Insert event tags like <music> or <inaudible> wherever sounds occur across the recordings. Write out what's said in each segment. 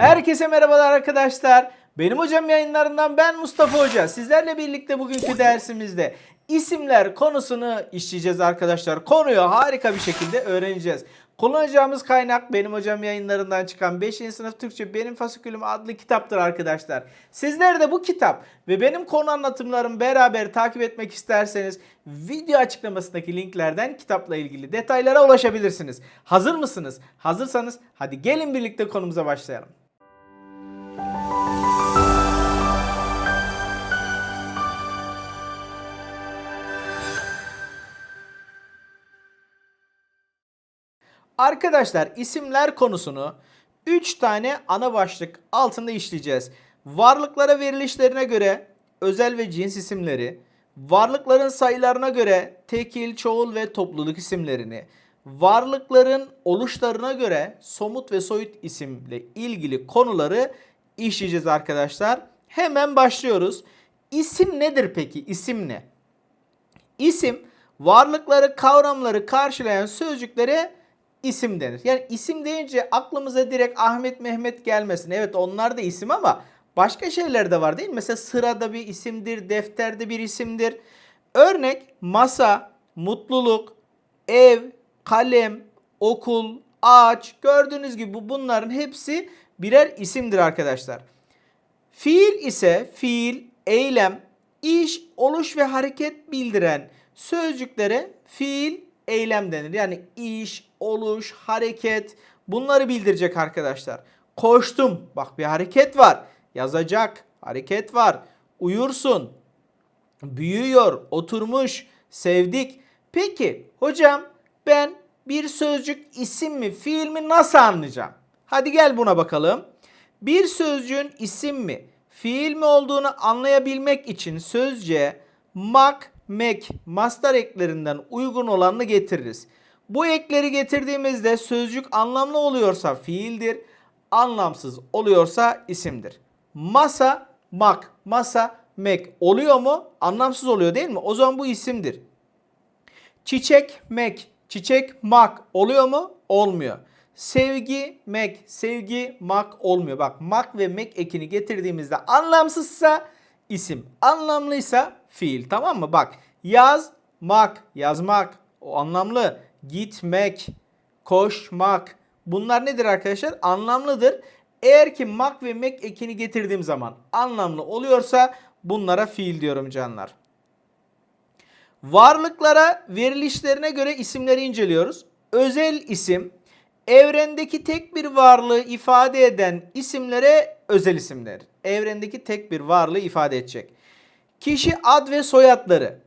Herkese merhabalar arkadaşlar. Benim hocam yayınlarından ben Mustafa Hoca. Sizlerle birlikte bugünkü dersimizde isimler konusunu işleyeceğiz arkadaşlar. Konuyu harika bir şekilde öğreneceğiz. Kullanacağımız kaynak benim hocam yayınlarından çıkan 5. sınıf Türkçe Benim Fasikülüm adlı kitaptır arkadaşlar. Sizler de bu kitap ve benim konu anlatımlarımı beraber takip etmek isterseniz video açıklamasındaki linklerden kitapla ilgili detaylara ulaşabilirsiniz. Hazır mısınız? Hazırsanız hadi gelin birlikte konumuza başlayalım. Arkadaşlar isimler konusunu 3 tane ana başlık altında işleyeceğiz. Varlıklara verilişlerine göre özel ve cins isimleri, varlıkların sayılarına göre tekil, çoğul ve topluluk isimlerini, varlıkların oluşlarına göre somut ve soyut isimle ilgili konuları işleyeceğiz arkadaşlar. Hemen başlıyoruz. İsim nedir peki? İsim ne? İsim varlıkları, kavramları karşılayan sözcüklere isim denir. Yani isim deyince aklımıza direkt Ahmet, Mehmet gelmesin. Evet onlar da isim ama başka şeyler de var değil mi? Mesela sırada bir isimdir, defterde bir isimdir. Örnek masa, mutluluk, ev, kalem, okul, ağaç gördüğünüz gibi bu- bunların hepsi birer isimdir arkadaşlar. Fiil ise fiil, eylem, iş, oluş ve hareket bildiren sözcüklere fiil, eylem denir. Yani iş, oluş, hareket bunları bildirecek arkadaşlar. Koştum. Bak bir hareket var. Yazacak. Hareket var. Uyursun. Büyüyor. Oturmuş. Sevdik. Peki hocam ben bir sözcük isim mi fiil mi nasıl anlayacağım? Hadi gel buna bakalım. Bir sözcüğün isim mi, fiil mi olduğunu anlayabilmek için sözcüğe mak, mek, mastar eklerinden uygun olanını getiririz. Bu ekleri getirdiğimizde sözcük anlamlı oluyorsa fiildir, anlamsız oluyorsa isimdir. Masa, mak, masa, mek oluyor mu? Anlamsız oluyor değil mi? O zaman bu isimdir. Çiçek, mek, çiçek, mak oluyor mu? Olmuyor. Sevgi, mek, sevgi, mak olmuyor. Bak mak ve mek ekini getirdiğimizde anlamsızsa isim, anlamlıysa fiil. Tamam mı? Bak yaz, mak, yazmak o anlamlı. Gitmek, koşmak bunlar nedir arkadaşlar? Anlamlıdır. Eğer ki mak ve mek ekini getirdiğim zaman anlamlı oluyorsa bunlara fiil diyorum canlar. Varlıklara verilişlerine göre isimleri inceliyoruz. Özel isim, evrendeki tek bir varlığı ifade eden isimlere özel isim denir. Evrendeki tek bir varlığı ifade edecek. Kişi ad ve soyadları,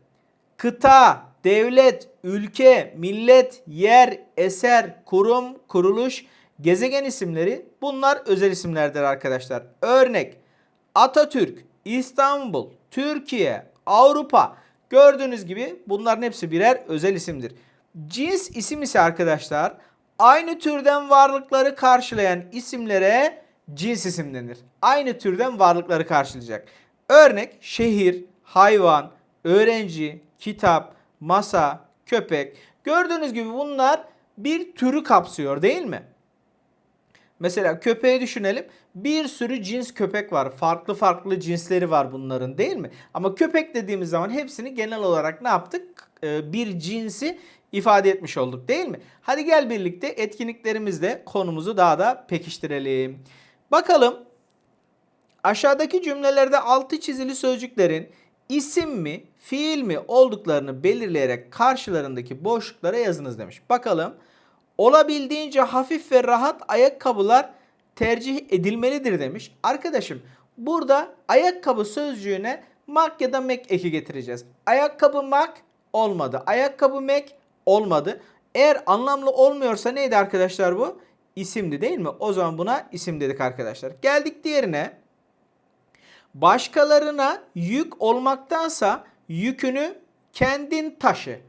kıta, devlet, ülke, millet, yer, eser, kurum, kuruluş, gezegen isimleri bunlar özel isimlerdir arkadaşlar. Örnek Atatürk, İstanbul, Türkiye, Avrupa gördüğünüz gibi bunların hepsi birer özel isimdir. Cins isim ise arkadaşlar aynı türden varlıkları karşılayan isimlere cins isim denir. Aynı türden varlıkları karşılayacak. Örnek şehir, hayvan, öğrenci, kitap, masa, köpek. Gördüğünüz gibi bunlar bir türü kapsıyor değil mi? Mesela köpeği düşünelim. Bir sürü cins köpek var. Farklı farklı cinsleri var bunların değil mi? Ama köpek dediğimiz zaman hepsini genel olarak ne yaptık? Ee, bir cinsi ifade etmiş olduk değil mi? Hadi gel birlikte etkinliklerimizle konumuzu daha da pekiştirelim. Bakalım aşağıdaki cümlelerde altı çizili sözcüklerin isim mi, fiil mi olduklarını belirleyerek karşılarındaki boşluklara yazınız demiş. Bakalım. Olabildiğince hafif ve rahat ayakkabılar tercih edilmelidir demiş. Arkadaşım burada ayakkabı sözcüğüne mak ya da mek eki getireceğiz. Ayakkabı mak olmadı. Ayakkabı mek olmadı. Eğer anlamlı olmuyorsa neydi arkadaşlar bu? İsimdi değil mi? O zaman buna isim dedik arkadaşlar. Geldik diğerine. Başkalarına yük olmaktansa yükünü kendin taşı.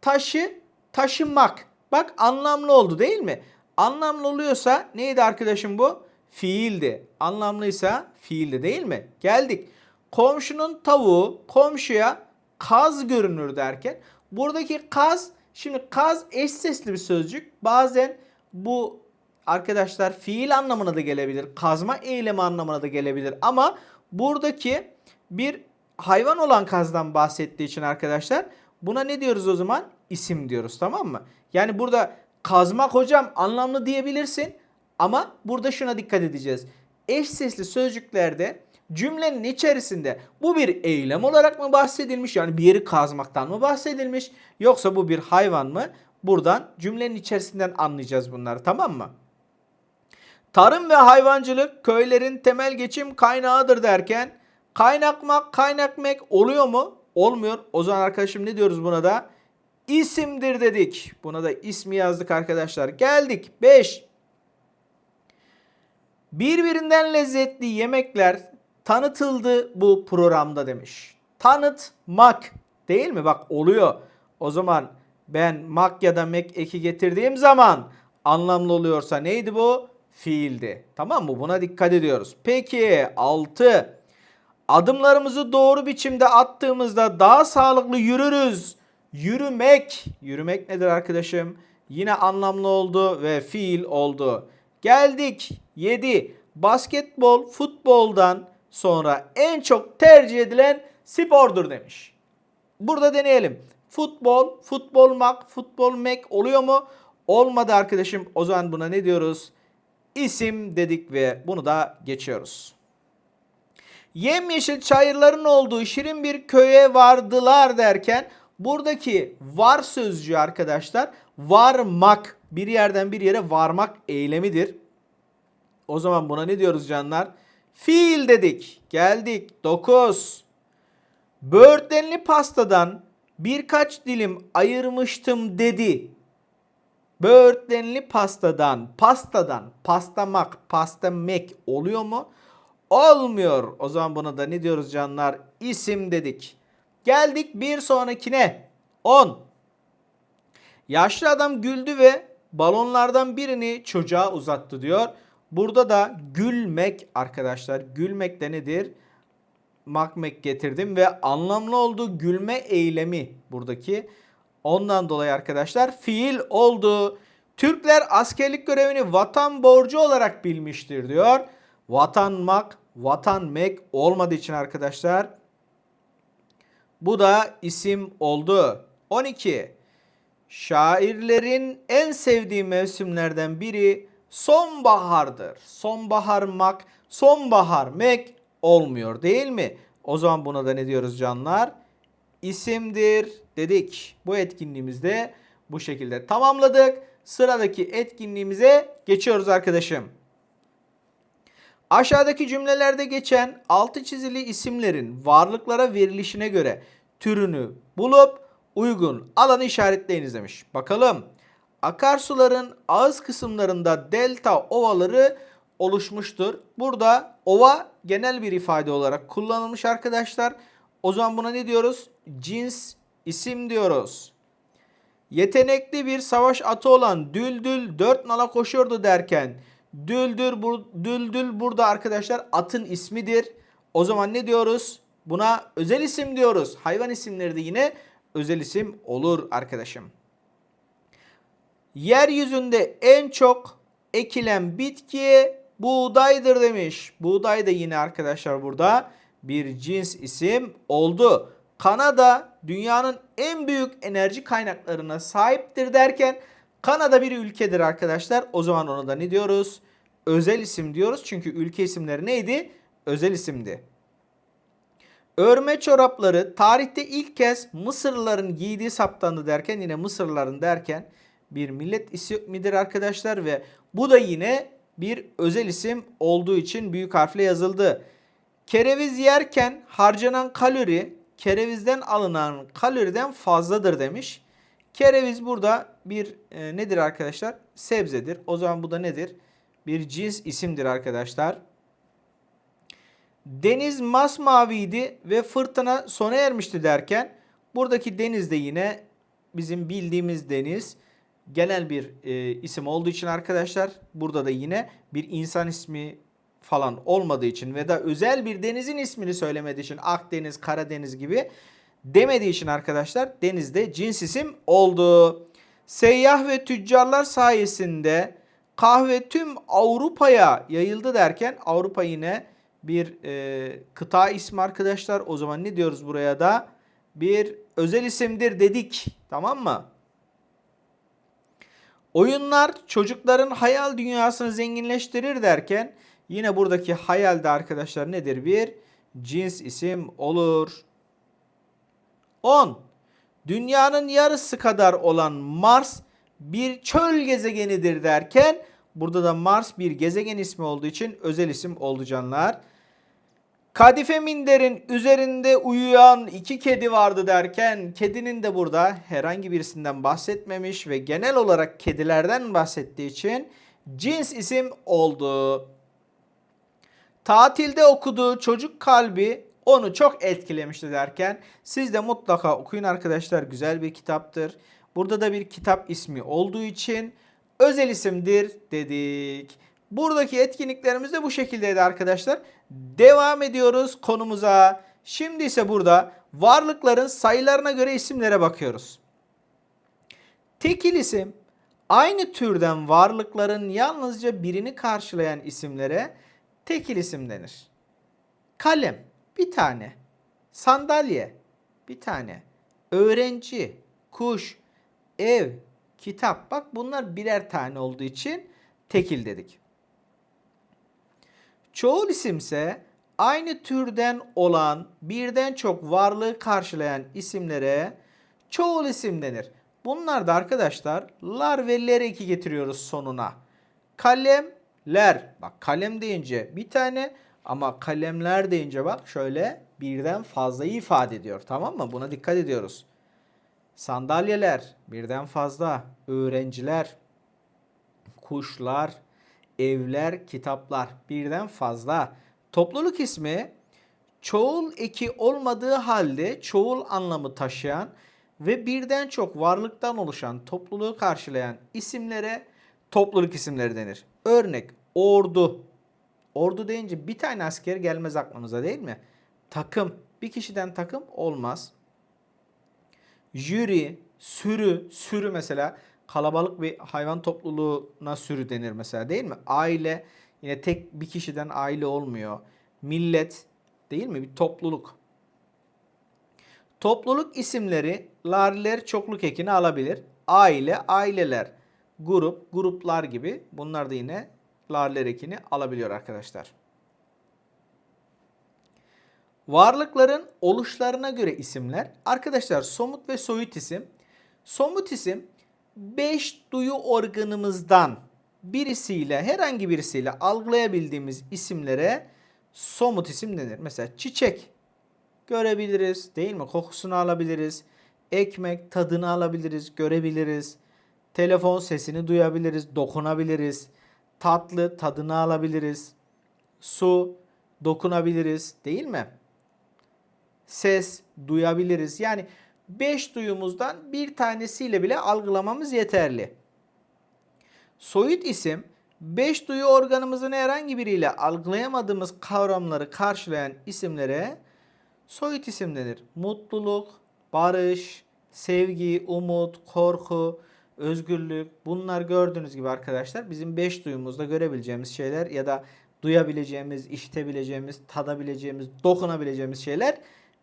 Taşı taşımak. Bak anlamlı oldu değil mi? Anlamlı oluyorsa neydi arkadaşım bu? Fiildi. Anlamlıysa fiildi değil mi? Geldik. Komşunun tavuğu komşuya kaz görünür derken buradaki kaz şimdi kaz eş sesli bir sözcük. Bazen bu arkadaşlar fiil anlamına da gelebilir. Kazma eylemi anlamına da gelebilir. Ama buradaki bir hayvan olan kazdan bahsettiği için arkadaşlar buna ne diyoruz o zaman? İsim diyoruz tamam mı? Yani burada kazmak hocam anlamlı diyebilirsin. Ama burada şuna dikkat edeceğiz. Eş sesli sözcüklerde cümlenin içerisinde bu bir eylem olarak mı bahsedilmiş? Yani bir yeri kazmaktan mı bahsedilmiş? Yoksa bu bir hayvan mı? Buradan cümlenin içerisinden anlayacağız bunları tamam mı? Tarım ve hayvancılık köylerin temel geçim kaynağıdır derken kaynakmak, kaynakmek oluyor mu? Olmuyor. O zaman arkadaşım ne diyoruz buna da? İsimdir dedik. Buna da ismi yazdık arkadaşlar. Geldik. 5. Birbirinden lezzetli yemekler tanıtıldı bu programda demiş. Tanıtmak değil mi? Bak oluyor. O zaman ben mak ya da mek eki getirdiğim zaman anlamlı oluyorsa neydi bu? Fiildi. Tamam mı? Buna dikkat ediyoruz. Peki 6. Adımlarımızı doğru biçimde attığımızda daha sağlıklı yürürüz. Yürümek. Yürümek nedir arkadaşım? Yine anlamlı oldu ve fiil oldu. Geldik 7. Basketbol futboldan sonra en çok tercih edilen spordur demiş. Burada deneyelim. Futbol, futbolmak, futbolmek oluyor mu? Olmadı arkadaşım. O zaman buna ne diyoruz? İsim dedik ve bunu da geçiyoruz. Yemyeşil çayırların olduğu şirin bir köye vardılar derken buradaki var sözcüğü arkadaşlar varmak bir yerden bir yere varmak eylemidir. O zaman buna ne diyoruz canlar? Fiil dedik. Geldik. 9. Böğürtlenli pastadan birkaç dilim ayırmıştım dedi. Böğürtlenli pastadan, pastadan, pastamak, pastamek oluyor mu? Olmuyor. O zaman buna da ne diyoruz canlar? İsim dedik. Geldik bir sonrakine. 10. Yaşlı adam güldü ve balonlardan birini çocuğa uzattı diyor. Burada da gülmek arkadaşlar. Gülmek de nedir? Makmek getirdim ve anlamlı olduğu gülme eylemi buradaki. Ondan dolayı arkadaşlar fiil oldu. Türkler askerlik görevini vatan borcu olarak bilmiştir diyor. Vatanmak, vatanmek olmadığı için arkadaşlar bu da isim oldu. 12. Şairlerin en sevdiği mevsimlerden biri sonbahardır. Sonbaharmak, sonbaharmek olmuyor değil mi? O zaman buna da ne diyoruz canlar? İsimdir dedik. Bu etkinliğimizde bu şekilde tamamladık. Sıradaki etkinliğimize geçiyoruz arkadaşım. Aşağıdaki cümlelerde geçen altı çizili isimlerin varlıklara verilişine göre türünü bulup uygun alanı işaretleyiniz demiş. Bakalım. Akarsuların ağız kısımlarında delta ovaları oluşmuştur. Burada ova genel bir ifade olarak kullanılmış arkadaşlar. O zaman buna ne diyoruz? Cins isim diyoruz. Yetenekli bir savaş atı olan Düldül dört nala koşuyordu derken Düldül, bur, Düldül burada arkadaşlar atın ismidir. O zaman ne diyoruz? Buna özel isim diyoruz. Hayvan isimleri de yine özel isim olur arkadaşım. Yeryüzünde en çok ekilen bitki buğdaydır demiş. Buğday da yine arkadaşlar burada bir cins isim oldu. Kanada dünyanın en büyük enerji kaynaklarına sahiptir derken Kanada bir ülkedir arkadaşlar. O zaman ona da ne diyoruz? Özel isim diyoruz. Çünkü ülke isimleri neydi? Özel isimdi. Örme çorapları tarihte ilk kez Mısırlıların giydiği saptandı derken yine Mısırlıların derken bir millet ismidir arkadaşlar ve bu da yine bir özel isim olduğu için büyük harfle yazıldı. Kereviz yerken harcanan kalori kerevizden alınan kaloriden fazladır demiş. Kereviz burada bir e, nedir arkadaşlar? Sebzedir. O zaman bu da nedir? Bir cins isimdir arkadaşlar. Deniz masmaviydi ve fırtına sona ermişti derken buradaki deniz de yine bizim bildiğimiz deniz genel bir e, isim olduğu için arkadaşlar burada da yine bir insan ismi falan olmadığı için ve da özel bir denizin ismini söylemediği için Akdeniz, Karadeniz gibi demediği için arkadaşlar denizde cins isim oldu. Seyyah ve tüccarlar sayesinde Kahve tüm Avrupa'ya yayıldı derken Avrupa yine bir e, kıta ismi arkadaşlar. O zaman ne diyoruz buraya da? Bir özel isimdir dedik. Tamam mı? Oyunlar çocukların hayal dünyasını zenginleştirir derken yine buradaki hayalde arkadaşlar nedir? Bir cins isim olur. 10. Dünyanın yarısı kadar olan Mars bir çöl gezegenidir derken burada da Mars bir gezegen ismi olduğu için özel isim oldu canlar. Kadife minderin üzerinde uyuyan iki kedi vardı derken kedinin de burada herhangi birisinden bahsetmemiş ve genel olarak kedilerden bahsettiği için cins isim oldu. Tatilde okuduğu çocuk kalbi onu çok etkilemişti derken siz de mutlaka okuyun arkadaşlar güzel bir kitaptır. Burada da bir kitap ismi olduğu için özel isimdir dedik. Buradaki etkinliklerimiz de bu şekildeydi arkadaşlar. Devam ediyoruz konumuza. Şimdi ise burada varlıkların sayılarına göre isimlere bakıyoruz. Tekil isim aynı türden varlıkların yalnızca birini karşılayan isimlere tekil isim denir. Kalem bir tane, sandalye bir tane, öğrenci, kuş, ev, kitap. Bak bunlar birer tane olduğu için tekil dedik. Çoğul isimse aynı türden olan birden çok varlığı karşılayan isimlere çoğul isim denir. Bunlar da arkadaşlar lar ve ler eki getiriyoruz sonuna. Kalemler. Bak kalem deyince bir tane ama kalemler deyince bak şöyle birden fazlayı ifade ediyor. Tamam mı? Buna dikkat ediyoruz. Sandalyeler birden fazla. Öğrenciler, kuşlar, evler, kitaplar birden fazla. Topluluk ismi çoğul eki olmadığı halde çoğul anlamı taşıyan ve birden çok varlıktan oluşan topluluğu karşılayan isimlere topluluk isimleri denir. Örnek ordu. Ordu deyince bir tane asker gelmez aklımıza değil mi? Takım. Bir kişiden takım olmaz. Jüri, sürü, sürü mesela kalabalık bir hayvan topluluğuna sürü denir mesela değil mi? Aile yine tek bir kişiden aile olmuyor. Millet değil mi? Bir topluluk. Topluluk isimleri larler çokluk ekini alabilir. Aile, aileler, grup, gruplar gibi bunlar da yine larler ekini alabiliyor arkadaşlar. Varlıkların oluşlarına göre isimler. Arkadaşlar somut ve soyut isim. Somut isim 5 duyu organımızdan birisiyle herhangi birisiyle algılayabildiğimiz isimlere somut isim denir. Mesela çiçek görebiliriz değil mi? Kokusunu alabiliriz. Ekmek tadını alabiliriz, görebiliriz. Telefon sesini duyabiliriz, dokunabiliriz. Tatlı tadını alabiliriz. Su dokunabiliriz değil mi? Ses duyabiliriz. Yani 5 duyumuzdan bir tanesiyle bile algılamamız yeterli. Soyut isim 5 duyu organımızın herhangi biriyle algılayamadığımız kavramları karşılayan isimlere soyut isim denir. Mutluluk, barış, sevgi, umut, korku, özgürlük bunlar gördüğünüz gibi arkadaşlar bizim 5 duyumuzda görebileceğimiz şeyler ya da duyabileceğimiz, işitebileceğimiz, tadabileceğimiz, dokunabileceğimiz şeyler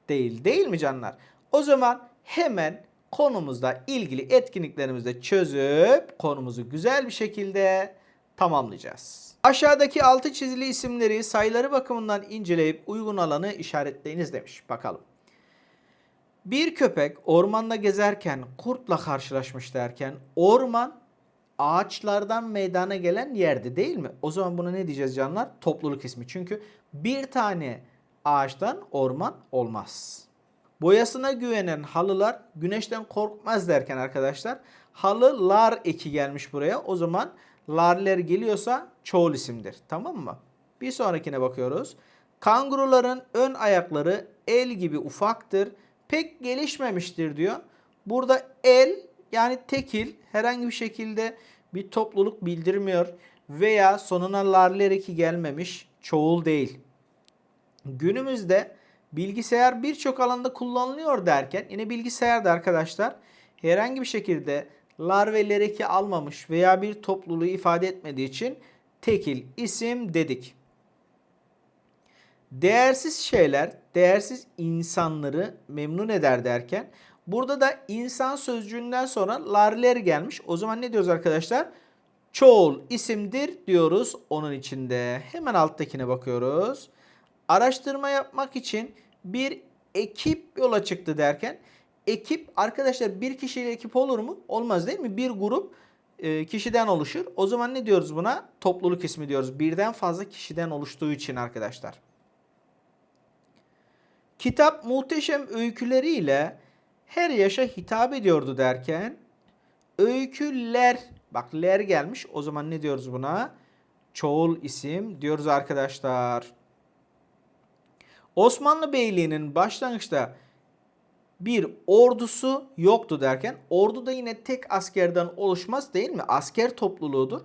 değil. Değil mi canlar? O zaman hemen konumuzda ilgili etkinliklerimizi çözüp konumuzu güzel bir şekilde tamamlayacağız. Aşağıdaki altı çizili isimleri sayıları bakımından inceleyip uygun alanı işaretleyiniz demiş. Bakalım. Bir köpek ormanda gezerken kurtla karşılaşmış derken orman ağaçlardan meydana gelen yerdi değil mi? O zaman buna ne diyeceğiz canlar? Topluluk ismi. Çünkü bir tane ağaçtan orman olmaz. Boyasına güvenen halılar güneşten korkmaz derken arkadaşlar halılar eki gelmiş buraya. O zaman larler geliyorsa çoğul isimdir. Tamam mı? Bir sonrakine bakıyoruz. Kanguruların ön ayakları el gibi ufaktır. Pek gelişmemiştir diyor. Burada el yani tekil herhangi bir şekilde bir topluluk bildirmiyor veya sonuna larler gelmemiş çoğul değil. Günümüzde bilgisayar birçok alanda kullanılıyor derken yine bilgisayarda arkadaşlar herhangi bir şekilde lar ve ler eki almamış veya bir topluluğu ifade etmediği için tekil isim dedik. Değersiz şeyler, değersiz insanları memnun eder derken burada da insan sözcüğünden sonra larler gelmiş. O zaman ne diyoruz arkadaşlar? Çoğul isimdir diyoruz onun içinde. Hemen alttakine bakıyoruz. Araştırma yapmak için bir ekip yola çıktı derken ekip arkadaşlar bir kişiyle ekip olur mu? Olmaz değil mi? Bir grup e, kişiden oluşur. O zaman ne diyoruz buna? Topluluk ismi diyoruz. Birden fazla kişiden oluştuğu için arkadaşlar. Kitap muhteşem öyküleriyle her yaşa hitap ediyordu derken öyküler bak ler gelmiş o zaman ne diyoruz buna? Çoğul isim diyoruz arkadaşlar. Osmanlı Beyliği'nin başlangıçta bir ordusu yoktu derken ordu da yine tek askerden oluşmaz değil mi? Asker topluluğudur.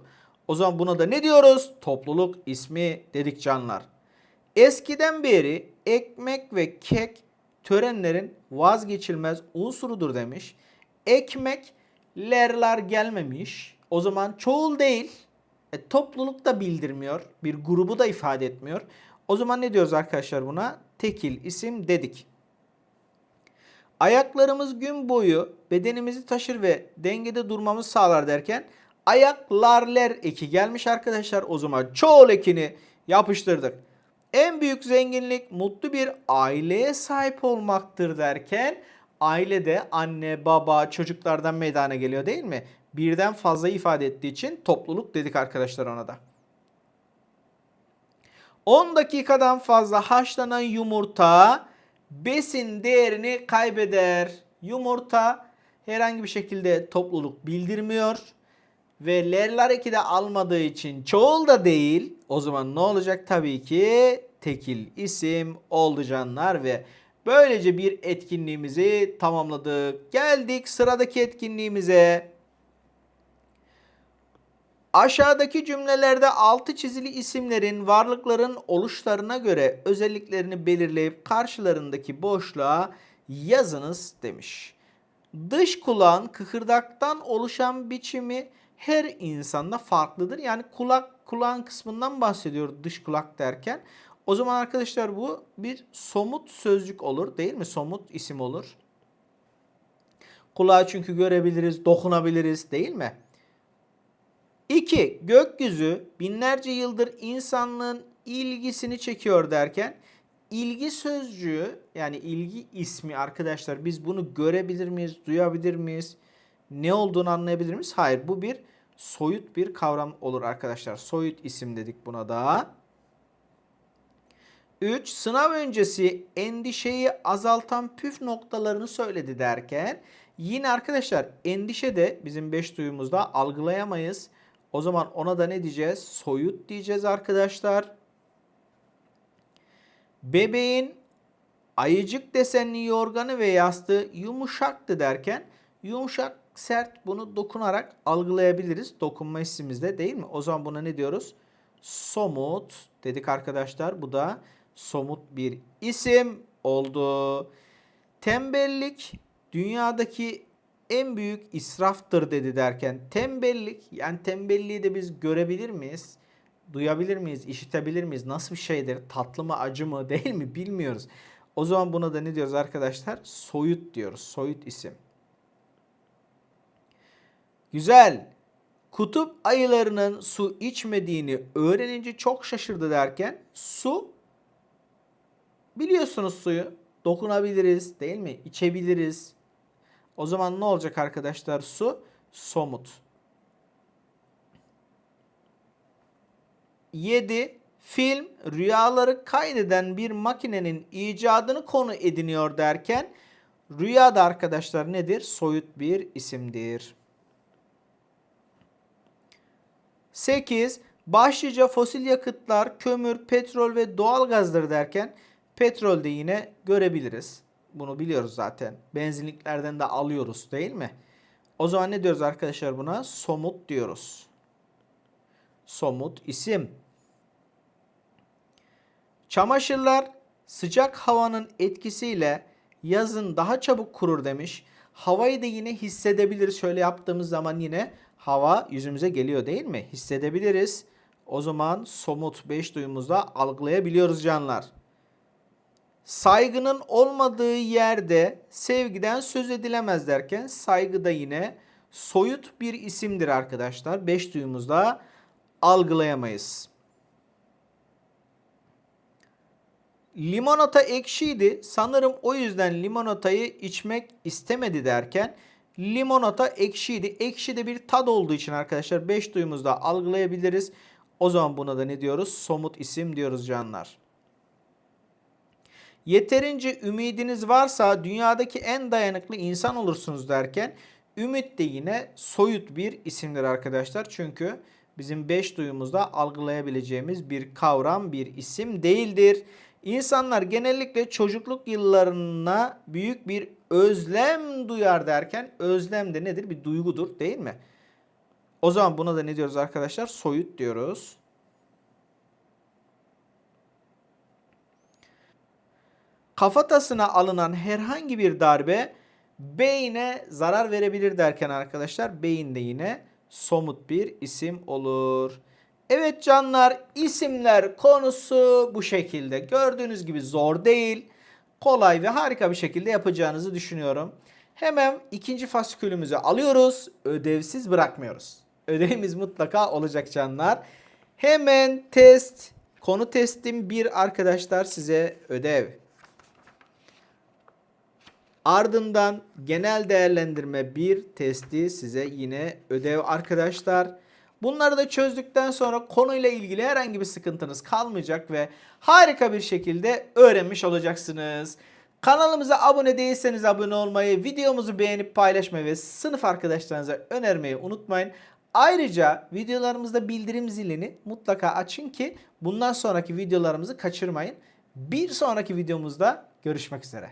O zaman buna da ne diyoruz? Topluluk ismi dedik canlar. Eskiden beri ekmek ve kek törenlerin vazgeçilmez unsurudur demiş. Ekmek lerler gelmemiş. O zaman çoğul değil. E, topluluk da bildirmiyor. Bir grubu da ifade etmiyor. O zaman ne diyoruz arkadaşlar buna? Tekil isim dedik. Ayaklarımız gün boyu bedenimizi taşır ve dengede durmamızı sağlar derken ayaklarler eki gelmiş arkadaşlar. O zaman çoğul ekini yapıştırdık. En büyük zenginlik mutlu bir aileye sahip olmaktır derken ailede anne, baba, çocuklardan meydana geliyor değil mi? Birden fazla ifade ettiği için topluluk dedik arkadaşlar ona da. 10 dakikadan fazla haşlanan yumurta besin değerini kaybeder. Yumurta herhangi bir şekilde topluluk bildirmiyor ve lerler eki de almadığı için çoğul da değil. O zaman ne olacak? Tabii ki tekil isim oldu canlar ve böylece bir etkinliğimizi tamamladık. Geldik sıradaki etkinliğimize. Aşağıdaki cümlelerde altı çizili isimlerin varlıkların oluşlarına göre özelliklerini belirleyip karşılarındaki boşluğa yazınız demiş. Dış kulağın kıkırdaktan oluşan biçimi her insanda farklıdır. Yani kulak kulağın kısmından bahsediyor dış kulak derken. O zaman arkadaşlar bu bir somut sözcük olur değil mi? Somut isim olur. Kulağı çünkü görebiliriz, dokunabiliriz değil mi? 2. Gökyüzü binlerce yıldır insanlığın ilgisini çekiyor derken ilgi sözcüğü yani ilgi ismi arkadaşlar biz bunu görebilir miyiz, duyabilir miyiz? Ne olduğunu anlayabilir miyiz? Hayır bu bir soyut bir kavram olur arkadaşlar. Soyut isim dedik buna da. 3. Sınav öncesi endişeyi azaltan püf noktalarını söyledi derken yine arkadaşlar endişe de bizim 5 duyumuzda algılayamayız. O zaman ona da ne diyeceğiz? Soyut diyeceğiz arkadaşlar. Bebeğin ayıcık desenli yorganı ve yastığı yumuşaktı derken yumuşak sert bunu dokunarak algılayabiliriz. Dokunma hissimizde değil mi? O zaman buna ne diyoruz? Somut dedik arkadaşlar. Bu da somut bir isim oldu. Tembellik dünyadaki en büyük israftır dedi derken tembellik yani tembelliği de biz görebilir miyiz? Duyabilir miyiz? işitebilir miyiz? Nasıl bir şeydir? Tatlı mı acı mı <laughs> değil mi bilmiyoruz. O zaman buna da ne diyoruz arkadaşlar? Soyut diyoruz. Soyut isim. Güzel. Kutup ayılarının su içmediğini öğrenince çok şaşırdı derken su biliyorsunuz suyu dokunabiliriz değil mi? İçebiliriz. O zaman ne olacak arkadaşlar su? Somut. 7. Film rüyaları kaydeden bir makinenin icadını konu ediniyor derken rüya da arkadaşlar nedir? Soyut bir isimdir. 8. Başlıca fosil yakıtlar, kömür, petrol ve doğalgazdır derken petrol de yine görebiliriz. Bunu biliyoruz zaten. Benzinliklerden de alıyoruz değil mi? O zaman ne diyoruz arkadaşlar buna? Somut diyoruz. Somut isim. Çamaşırlar sıcak havanın etkisiyle yazın daha çabuk kurur demiş. Havayı da yine hissedebiliriz. Şöyle yaptığımız zaman yine hava yüzümüze geliyor değil mi? Hissedebiliriz. O zaman somut 5 duyumuzda algılayabiliyoruz canlar. Saygının olmadığı yerde sevgiden söz edilemez derken saygı da yine soyut bir isimdir arkadaşlar. 5 duyumuzda algılayamayız. Limonata ekşiydi. Sanırım o yüzden limonatayı içmek istemedi derken limonata ekşiydi. Ekşi de bir tad olduğu için arkadaşlar 5 duyumuzda algılayabiliriz. O zaman buna da ne diyoruz? Somut isim diyoruz canlar. Yeterince ümidiniz varsa dünyadaki en dayanıklı insan olursunuz derken ümit de yine soyut bir isimdir arkadaşlar. Çünkü bizim 5 duyumuzda algılayabileceğimiz bir kavram, bir isim değildir. İnsanlar genellikle çocukluk yıllarına büyük bir özlem duyar derken özlem de nedir? Bir duygudur değil mi? O zaman buna da ne diyoruz arkadaşlar? Soyut diyoruz. Kafatasına alınan herhangi bir darbe beyne zarar verebilir derken arkadaşlar beyin de yine somut bir isim olur. Evet canlar isimler konusu bu şekilde. Gördüğünüz gibi zor değil. Kolay ve harika bir şekilde yapacağınızı düşünüyorum. Hemen ikinci fasikülümüzü alıyoruz. Ödevsiz bırakmıyoruz. Ödevimiz mutlaka olacak canlar. Hemen test, konu testim bir arkadaşlar size ödev. Ardından genel değerlendirme bir testi size yine ödev arkadaşlar. Bunları da çözdükten sonra konuyla ilgili herhangi bir sıkıntınız kalmayacak ve harika bir şekilde öğrenmiş olacaksınız. Kanalımıza abone değilseniz abone olmayı, videomuzu beğenip paylaşmayı ve sınıf arkadaşlarınıza önermeyi unutmayın. Ayrıca videolarımızda bildirim zilini mutlaka açın ki bundan sonraki videolarımızı kaçırmayın. Bir sonraki videomuzda görüşmek üzere.